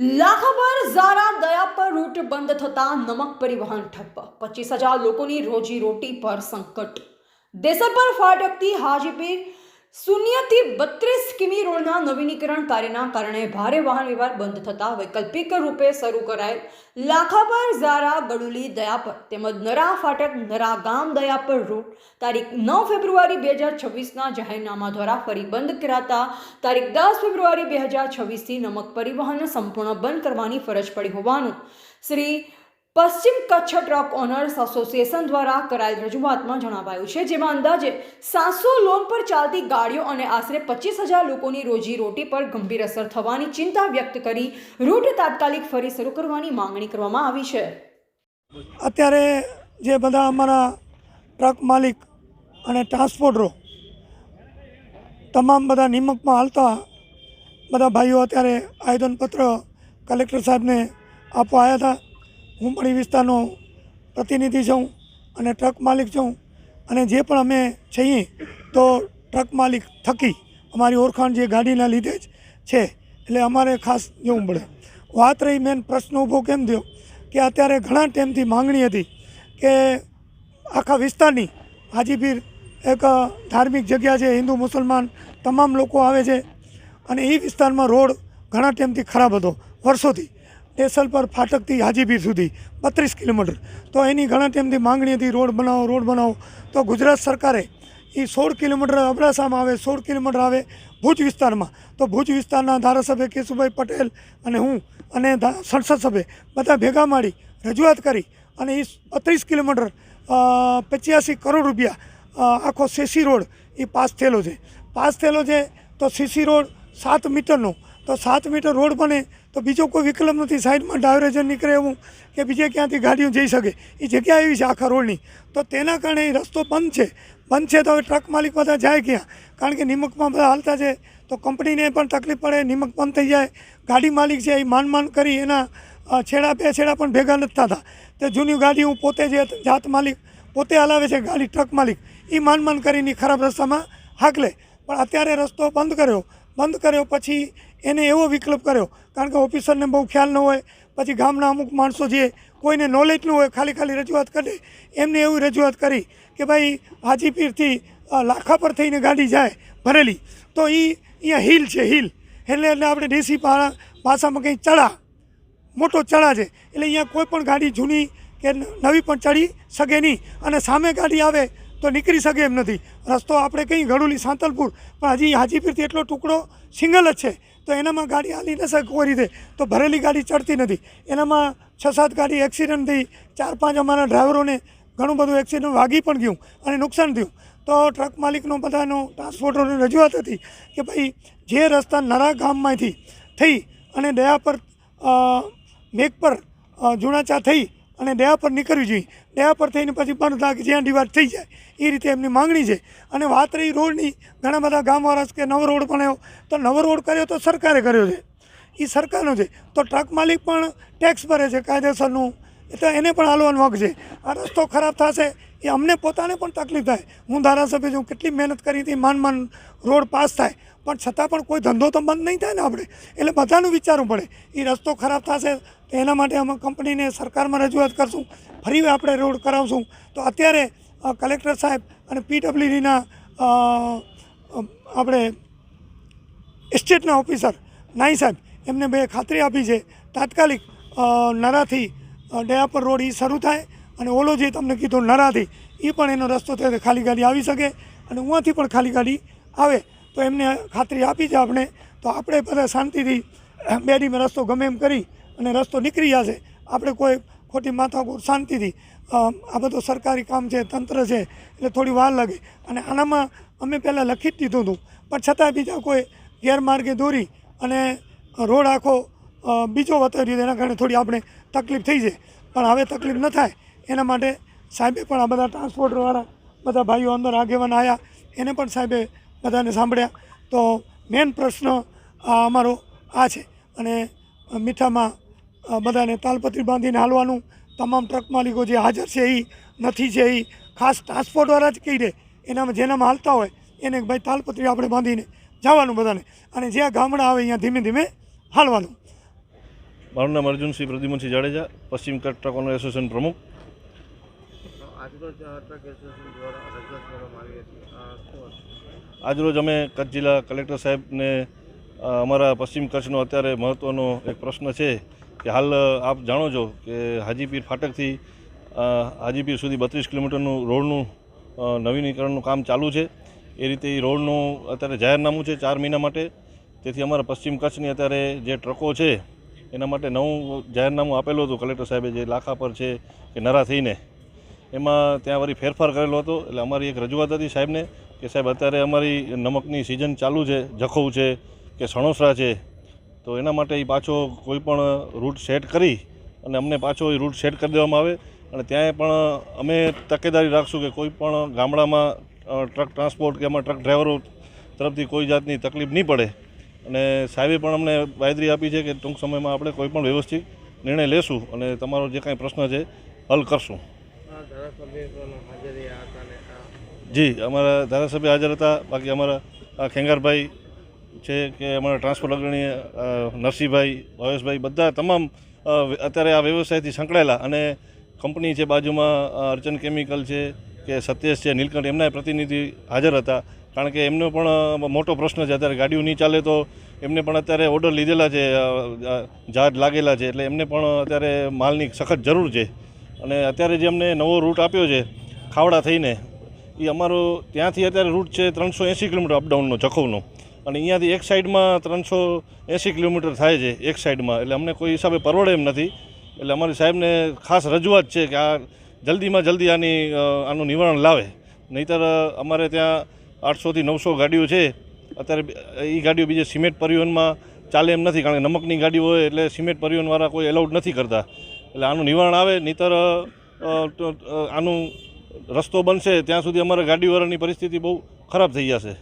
લાખાબાર ઝારા દયા પર રૂટ બંધ થતા નમક પરિવહન ઠપ્પ. પચીસ હજાર લોકોની રોજી રોટી પર સંકટ. દેસર પર ફાટકથી હાજીપીર શૂન્યથી બત્રીસ કિમી રોડના નવીનીકરણ કાર્યના કારણે ભારે વાહન વ્યવહાર બંધ થતા વૈકલ્પિક રૂપે શરૂ કરાયેલ લાખાપર ઝારા બડુલી દયાપર તેમજ નરા ફાટક નરા ગામ દયાપર રૂટ તારીખ નવ ફેબ્રુઆરી બે હજાર છવ્વીસના જાહેરનામા દ્વારા ફરી બંધ કરાતા તારીખ દસ ફેબ્રુઆરી બે હજાર છવ્વીસથી નમક પરિવહન સંપૂર્ણ બંધ કરવાની ફરજ પડી હોવાનું શ્રી પશ્ચિમ કચ્છ ટ્રક ઓનર્સ એસોસિએશન દ્વારા કરાયેલ રજૂઆતમાં જણાવાયું છે, જેમાં અંદાજે સાતસો લોન પર ચાલતી ગાડીઓ અને આશરે પચીસ હજાર લોકોની રોજી રોટી પર ગંભીર અસર થવાની ચિંતા વ્યક્ત કરી રૂટ તાત્કાલિક ફરી શરૂ કરવાની માંગણી કરવામાં આવી છે. અત્યારે જે બધા અમારા ટ્રક માલિક અને ટ્રાન્સપોર્ટરો તમામ બધા નિમકમાં હાલતા બધા ભાઈઓ અત્યારે આવેદનપત્ર કલેક્ટર સાહેબને આપવા આવ્યા હતા. હું પણ એ વિસ્તારનો પ્રતિનિધિ છું અને ટ્રક માલિક છું. અને જે પણ અમે છીએ તો ટ્રક માલિક થકી અમારી ઓળખાણ જે ગાડીના લીધે જ છે. એટલે અમારે ખાસ જોવું પડે. વાત રહી મેન પ્રશ્ન ઊભો કેમ થયો? કે અત્યારે ઘણા ટાઈમથી માંગણી હતી કે આખા વિસ્તારની હાજીપીર એક ધાર્મિક જગ્યા છે, હિન્દુ, મુસલમાન તમામ લોકો આવે છે. અને એ વિસ્તારમાં રોડ ઘણા ટાઈમથી ખરાબ હતો, વર્ષોથી. પર ફાટકથી હાજીપીર સુધી બત્રીસ કિલોમીટર. તો એની ઘણા ટાઈમથી માંગણી હતી, રોડ બનાવો રોડ બનાવો. તો ગુજરાત સરકારે એ સોળ કિલોમીટર અબડાસામાં આવે, સોળ કિલોમીટર આવે ભુજ વિસ્તારમાં. તો ભુજ વિસ્તારના ધારાસભ્ય કેશુભાઈ પટેલ અને હું અને સંસદ સભ્ય બધા ભેગા મળી રજૂઆત કરી અને એ બત્રીસ કિલોમીટર પચ્યાસી કરોડ રૂપિયા આખો સીસી રોડ એ પાસ થયેલો છે. પાસ થયેલો છે તો સીસી રોડ સાત મીટરનો તો સાત મીટર રોડ બને તો બીજો કોઈ વિકલ્પ નથી. સાઈડમાં ડાયવરેજન નીકળે એવું કે બીજે ક્યાંથી ગાડીઓ જઈ શકે. એ જગ્યા એવી છે આખા રોડની. તો તેના કારણે એ રસ્તો બંધ છે. બંધ છે તો હવે ટ્રક માલિક બધા જાય ક્યાં? કારણ કે નિમકમાં બધા હાલતા છે. તો કંપનીને પણ તકલીફ પડે, નિમક બંધ થઈ જાય. ગાડી માલિક છે એ માન માન કરી એના છેડા બે છેડા પણ ભેગા નથી થતા. તે જૂની ગાડી હું પોતે જે જાત માલિક, પોતે હલાવે છે ગાડી ટ્રક માલિક એ માન માન કરીને ખરાબ રસ્તામાં હાકલે. પણ અત્યારે રસ્તો બંધ કર્યો. બંધ કર્યો. પછી એને એવો વિકલ્પ કર્યો. કારણ કે ઓફિસરને બહુ ખ્યાલ ન હોય. પછી ગામના અમુક માણસો જે કોઈને નોલેજ ન હોય, ખાલી ખાલી રજૂઆત કરે, એમને એવી રજૂઆત કરી કે ભાઈ, હાજીપીરથી લાખા પર થઈને ગાડી જાય, ભરેલી. તો એ અહીંયા હિલ છે, હિલ. એટલે એટલે આપણે દેશી ભાષામાં કંઈ ચડા, મોટો ચડા છે. એટલે અહીંયા કોઈ પણ ગાડી જૂની કે નવી પણ ચડી શકે નહીં. અને સામે ગાડી આવે તો નીકળી શકે એમ નથી. રસ્તો આપણે કંઈ ઘડુલી સાંતલપુર. પણ હજી હાજીપીરથી એટલો ટુકડો સિંગલ જ છે, તો એનામાં ગાડી હાલી ન શકે કોઈ રીતે. તો ભરેલી ગાડી ચડતી નથી. એનામાં છ સાત ગાડી એક્સિડન્ટ થઈ, ચાર પાંચ અમારા ડ્રાઈવરોને ઘણું બધું એક્સિડન્ટ વાગી પણ ગયું અને નુકસાન થયું. તો ટ્રક માલિકનો બધાનો, ટ્રાન્સપોર્ટરની રજૂઆત હતી કે ભાઈ, જે રસ્તા નરા ગામમાંથી થઈ અને દયા પર મેઘ પર જુણાચા થઈ અને દયા પર નીકળવી જોઈએ દયા પર થઈને પછી બંધ થાય કે જ્યાં ડિવાઇડ થઈ જાય. એ રીતે એમની માંગણી છે. અને વાત રહી રોડની, ઘણા બધા ગામવાળા કે નવો રોડ બનાવ્યો તો નવો રોડ કર્યો તો સરકારે કર્યો છે. એ સરકારનો છે. તો ટ્રક માલિક પણ ટેક્સ ભરે છે કાયદેસરનું. એટલે એને પણ હાલવાનો હક છે. આ રસ્તો ખરાબ થશે એ અમને પોતાને પણ તકલીફ થાય. હું ધારાસભ્ય છું, કેટલી મહેનત કરી હતી, માન માન રોડ પાસ થાય. પણ છતાં પણ કોઈ ધંધો તો બંધ નહીં થાય ને આપણે. એટલે બધાનું વિચારવું પડે. એ રસ્તો ખરાબ થશે તો એના માટે અમે કંપનીને, સરકારમાં રજૂઆત કરશું. ફરી આપણે રોડ કરાવશું. તો અત્યારે કલેક્ટર સાહેબ અને પીડબ્લ્યુડીના આપણે એસ્ટેટના ઓફિસર નાઈ સાહેબ એમને બે ખાતરી આપી છે. તાત્કાલિક નરાથી દયાપર રોડ એ શરૂ થાય અને ઓલો જે તમને કીધું નરાથી એ પણ એનો રસ્તો થાય ખાલી ગાડી આવી શકે અને ઉहाँથી પણ ખાલી ગાડી આવે. તો એમને ખાતરી આપી છે આપણે. તો આપણે બધા શાંતિથી બેડીમાં રસ્તો ગમે એમ કરી અને રસ્તો નીકળી જશે. આપણે કોઈ ખોટી માથાકૂટ શાંતિથી. આ બધું સરકારી કામ છે, તંત્ર છે, એટલે થોડી વાર લાગે. અને આનામાં અમે પહેલાં લખી જ દીધું હતું. પણ છતાં બીજા કોઈ ગેરમાર્ગે દોરી અને રોડ આખો બીજો બીજો દીધો. એના કારણે થોડી આપણે તકલીફ થઈ છે. પણ હવે તકલીફ ન થાય. એના માટે સાહેબે પણ આ બધા ટ્રાન્સપોર્ટરવાળા બધા ભાઈઓ અંદર આગેવાન આવ્યા એને પણ સાહેબે બધાને સાંભળ્યા. તો મેન પ્રશ્ન અમારો આ છે. અને મીઠામાં બધાને તાલપત્રી બાંધીને હાલવાનું. તમામ ટ્રક માલિકો જે હાજર છે એ નથી છે એ ખાસ ટ્રાન્સપોર્ટવાળા જ કહી દે એનામાં જેનામાં હાલતા હોય, એને ભાઈ તાલપત્રી આપણે બાંધીને જવાનું બધાને. અને જ્યાં ગામડા આવે અહીંયા ધીમે ધીમે હાલવાનું. મારું નામ અર્જુનસિંહ પ્રદ્યુમનસિંહ જાડેજા, પશ્ચિમ કચ્છ ટ્રક ઓનર એસોસિએશન પ્રમુખ. આજરોજ અમે કચ્છ જિલ્લા કલેક્ટર સાહેબને અમારા પશ્ચિમ કચ્છનો અત્યારે મહત્ત્વનો એક પ્રશ્ન છે. કે હાલ આપ જાણો છો કે હાજીપીર ફાટકથી હાજીપીર સુધી બત્રીસ કિલોમીટરનું રોડનું નવીનીકરણનું કામ ચાલુ છે. એ રીતે એ રોડનું અત્યારે જાહેરનામું છે ચાર મહિના માટે. તેથી અમારા પશ્ચિમ કચ્છની અત્યારે જે ટ્રકો છે, એના માટે નવું જાહેરનામું આપેલું હતું કલેક્ટર સાહેબે જે લાખા પર છે કે નરા થઈને. એમાં ત્યાં વળી ફેરફાર કરેલો હતો. એટલે અમારી એક રજૂઆત હતી સાહેબને કે સાહેબ, અત્યારે અમારી નમકની સિઝન ચાલુ છે, જખૌ છે, કે સણોસરા છે તો એના માટે એ પાછો કોઈ પણ રૂટ સેટ કરી અને અમને પાછો એ રૂટ સેટ કરી દેવામાં આવે. અને ત્યાંય પણ અમે તકેદારી રાખશું કે કોઈ પણ ગામડામાં ટ્રક ટ્રાન્સપોર્ટ કે એમાં ટ્રક ડ્રાઈવરો તરફથી કોઈ જાતની તકલીફ નહીં પડે. અને સાહેબે પણ અમને બાયદરી આપી છે કે ટૂંક સમયમાં આપણે કોઈ પણ વ્યવસ્થિત નિર્ણય લેશું અને તમારો જે કાંઈ પ્રશ્ન છે હલ કરશું. જી અમારા ધારાસભ્ય હાજર હતા. બાકી અમારા ખેંગારભાઈ છે કે અમારા ટ્રાન્સપોર્ટ અગ્રણી નરસિંહભાઈ, ભાવેશભાઈ બધા તમામ અત્યારે આ વ્યવસાયથી સંકળાયેલા અને કંપની છે બાજુમાં અર્ચન કેમિકલ છે કે સત્યેશ છે, નીલકંઠ, એમના પ્રતિનિધિ હાજર હતા. કારણ કે એમનો પણ મોટો પ્રશ્ન છે, અત્યારે ગાડીઓ નહીં ચાલે તો એમને પણ અત્યારે ઓર્ડર લીધેલા છે જહાજ લાગેલા છે, એટલે એમને પણ અત્યારે માલની સખત જરૂર છે. અને અત્યારે જે અમને નવો રૂટ આપ્યો છે, ખાવડા થઈને, એ અમારો ત્યાંથી અત્યારે રૂટ છે ત્રણસો એંસી કિલોમીટર અપડાઉનનો, જખૌનો. અને અહીંયાથી એક સાઈડમાં ત્રણસો એંસી કિલોમીટર થાય છે, એક સાઈડમાં. એટલે અમને કોઈ હિસાબે પરવડે એમ નથી. એટલે અમારી સાહેબને ખાસ રજૂઆત છે કે આ જલ્દીમાં જલ્દી આની આનું નિવારણ લાવે. નહીંતર અમારે ત્યાં આઠસોથી નવસો ગાડીઓ છે. અત્યારે એ ગાડીઓ બીજે સિમેન્ટ પરિવહનમાં ચાલે એમ નથી, કારણ કે નમકની ગાડીઓ હોય એટલે સિમેન્ટ પરિવહનવાળા કોઈ એલાઉડ નથી કરતા. એટલે આનું નિવારણ આવે, નહીંતર આનું રસ્તો બનશે, ત્યાં સુધી અમારા ગાડીવાળાની પરિસ્થિતિ બહુ ખરાબ થઈ જશે.